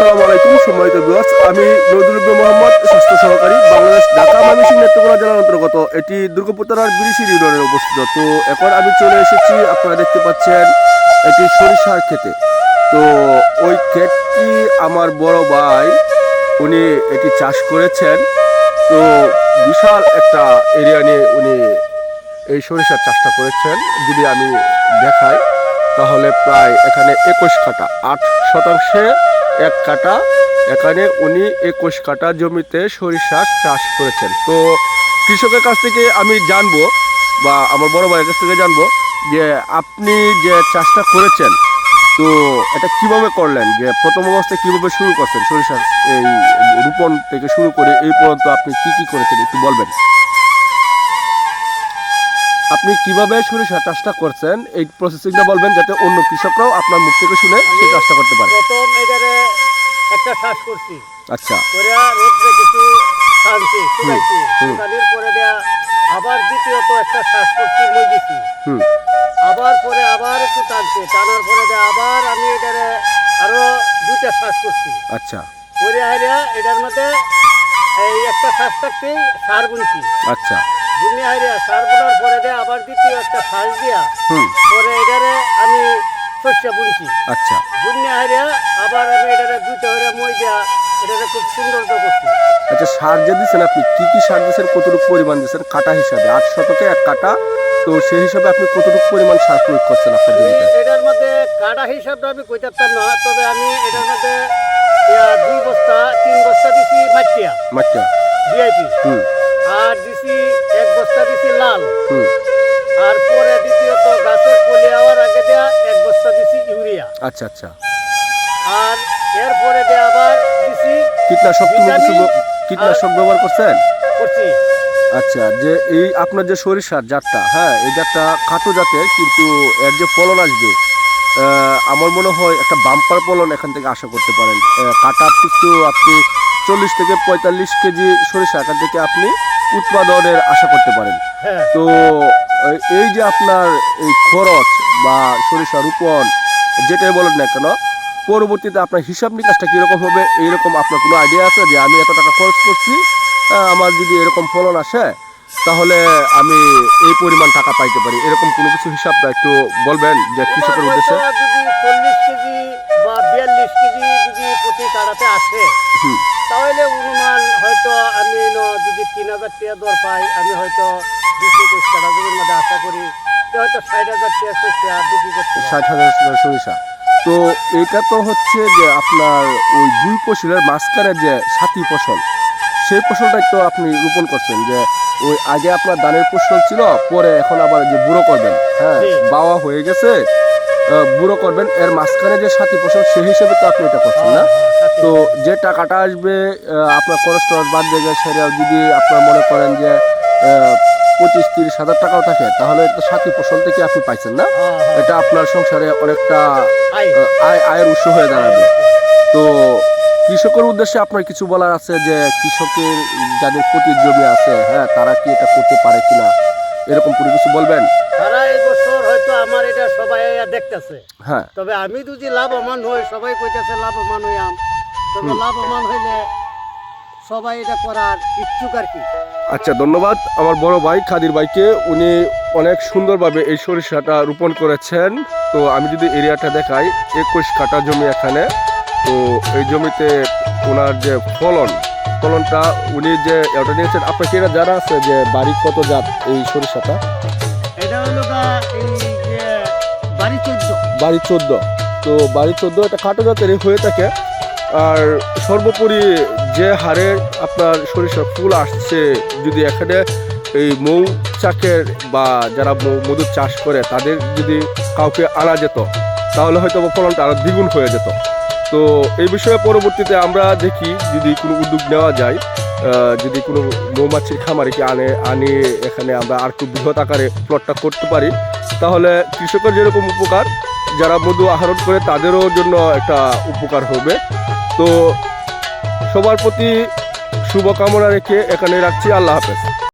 আসসালামু আলাইকুম সম্মানিত ভিউয়ার্স, আমি নজরুল মোহাম্মদ, স্বাস্থ্য সহকারী, বাংলাদেশ ঢাকা ময়মনসিংহ নেত্রকোনা জেলার অন্তর্গত। এটি দুর্গাপুর থানার বিরিশি ইউনিয়নে অবস্থিত। তো এখন আমি চলে এসেছি, আপনারা দেখতে পাচ্ছেন এটি সরিষার ক্ষেতে। তো ওই ক্ষেতটি আমার বড় ভাই, উনি এটি চাষ করেছেন। তো বিশাল একটা এরিয়া নিয়ে উনি এই সরিষার চাষটা করেছেন। যদি আমি দেখাই, তাহলে প্রায় এখানে একুশ কাটা আট শতাংশে এক কাটা এখানে উনি একুশ কাটা জমিতে সরিষা চাষ করেছেন। তো কৃষকের কাছ থেকে আমি জানব বা আমার বড় ভাইয়ের কাছ থেকে জানব যে আপনি যে চাষটা করেছেন, তো এটা কীভাবে করলেন? যে প্রথম অবস্থায় কীভাবে শুরু করছেন সরিষা এই রোপণ থেকে শুরু করে এই পর্যন্ত আপনি কি কি করেছেন একটু বলবেন? আপনি কীভাবে সরিষা চাষটা করছেন, এই প্রসেসিংটা বলবেন যাতে অন্য কৃষকরাও আপনার মুখ থেকে শুনে সেই চাষটা করতে পারে। প্রথম একটা শ্বাস করছি। আচ্ছা। করে রোদ্রে কিছু টানছি শুকাইছি। শুকানির পরে দেয়া আবার দ্বিতীয়ত একটা শ্বাস করছি মই দিছি। আবার পরে আবার একটু টানছি টানার পরে দেয়া আবার আমি এটারে আরও দুইটা শ্বাস করছি। আচ্ছা। করে হাইরা এটার মধ্যে এই একটা শ্বাস থাকতেই সার বুনছি। আচ্ছা। বুনি হাইরা সার বোনার পরে দেয়া আবার দ্বিতীয় একটা শ্বাস দিয়া পরে এটারে আমি শস্য বুনছি। আচ্ছা। বুনিয়া হারিয়া আবার আমি এটারে দুইটা হইরা মই দিয়া এটারে খুব সুন্দর করছি। আচ্ছা সার যে দিচ্ছেন আপনি কি কি সার দিচ্ছেন কতটুকু পরিমাণ দিচ্ছেন কাটা হিসাবে আট শতকে এক কাটা। তো সেই হিসাবে আপনি কতটুকু পরিমাণ সার প্রয়োগ করছেন আপনার জমিতে? এটার মধ্যে কাটা হিসাবটা আমি কই পারতাম না তবে আমি এটার মধ্যে দুই বস্তা তিন বস্তা দিছি মাটিয়া। মাঠটা ভিআইপি হুম। আর দিছি এক বস্তা দিছি লাল। হুম। আর পরে দ্বিতীয়ত গাছের কলি হওয়ার আগে দেয়া এক বস্তা দিছি ইউরিয়া। আচ্ছা আচ্ছা। আর এরপরে দেয়া আবার দিছি কীটনাশক কীটনাশক ব্যবহার করছেন? করছি। আচ্ছা যে এই আপনার যে সরিষার জাতটা হ্যাঁ এই জাতটা খাটো জাতের কিন্তু এর যে ফলন আসবে আমার মনে হয় একটা বাম্পার ফলন এখান থেকে আশা করতে পারেন। কাটা পিছু আপনি চল্লিশ থেকে পঁয়তাল্লিশ কেজি সরিষা এখান থেকে আপনি উৎপাদনের আশা করতে পারেন। হ্যাঁ। তো এই যে আপনার এই খরচ বা সরিষা রোপণ যেটাই বলেন না কেন পরবর্তীতে আপনার হিসাব নিকাশটা কীরকম হবে এইরকম আপনার কোনো আইডিয়া আছে যে আমি এত টাকা খরচ করছি আমার যদি এরকম ফলন আসে তাহলে আমি এই পরিমাণ টাকা পাইতে পারি? এরকম কোনো কিছু হিসাবটা একটু বলবেন যে কৃষকের উদ্দেশ্যে? চল্লিশ কেজি বা বিয়াল্লিশ কেজি যদি প্রতি কাড়াতে আসে হুম। তাহলে অনুমান হয়তো আমি যদি তিন হাজার টাকা দর পাই আমি হয়তো একুশ কাটা জমির করি হয়তো ষাট হাজার টাকা বিক্রি করতে ষাট হাজার সরিষা তো এটা তো হচ্ছে যে আপনার ওই দুই ফসলের মাঝখানে যে সাথী ফসল সেই ফসলটাই তো আপনি রোপণ করছেন যে ওই আগে আপনার ধানের ফসল ছিল পরে এখন আবার যে বুড়ো করবেন হ্যাঁ। বাওয়া হয়ে গেছে বুড়ো করবেন এর মাঝখানে যে সাথী ফসল সেই হিসেবে তো আপনি এটা করছেন না হ্যাঁ, হ্যাঁ, সাথে। তো যে টাকাটা আসবে আপনার খরচ টরচ বাদ দিয়ে সেটা যদি আপনার মনে করেন যে আহ, পঁচিশ তিরিশ হাজার টাকাও থাকে। তাহলে এটা সাথী ফসল থেকে আপনি পাইছেন না? হ্যাঁ, হ্যাঁ। এটা আপনার সংসারে অনেকটা আয়। আয়ের উৎস হয়ে দাঁড়াবে। তো কৃষকের উদ্দেশ্যে আপনার কিছু বলার আছে যে কৃষকের যাদের প্রতি জমি আছে হ্যাঁ তারা কি এটা করতে পারে কিনা? এরকম কোনো কিছু বলবেন? তারা এই বছর হয়তো আমার এটা সবাই দেখতেছে। হ্যাঁ। তবে আমি যদি লাভবান হই সবাই কইতেছে লাভবান হইয়াম তবে লাভবান হইলে সবাই এটা করার ইচ্ছুক আর কি। আচ্ছা ধন্যবাদ। আমার বড় ভাই খাদির ভাইকে। উনি অনেক সুন্দরভাবে এই সরিষাটা রোপণ করেছেন। তো আমি যদি এরিয়াটা দেখাই একুশ কাটা জমি এখানে। তো এই জমিতে ওনার যে ফলন ফলনটা উনি যে এটা নিয়েছেন আপনাকে এটা জানা আছে যে বাড়ি কত জাত এই সরিষাটা? এটা হলো গা এই যে বাড়ি চোদ্দ। বাড়ি চোদ্দ। তো বাড়ি চোদ্দ এটা খাটো জাতেরই হয়ে থাকে। আর সর্বোপরি যে হারে আপনার সরিষার ফুল আসছে, যদি এখানে এই মৌচাকের বা যারা মৌ- মধুর চাষ করে, তাদের যদি কাউকে আনা যেত, তাহলে হয়তো ফলনটা আরও দ্বিগুণ হয়ে যেত। তো এই বিষয়ে পরবর্তীতে আমরা দেখি, যদি কোনো উদ্যোগ নেওয়া যায় যদি কোনো মৌমাছির খামারিকে আনে আনে, এখানে আমরা আর একটু বৃহৎ আকারে প্লটটা করতে পারি, তাহলে কৃষকের যেরকম উপকার, যারা মধু আহরণ করে, তাদেরও জন্য একটা উপকার হবে। তো সবার প্রতি শুভকামনা রেখে এখানে রাখছি। আল্লাহ হাফেজ।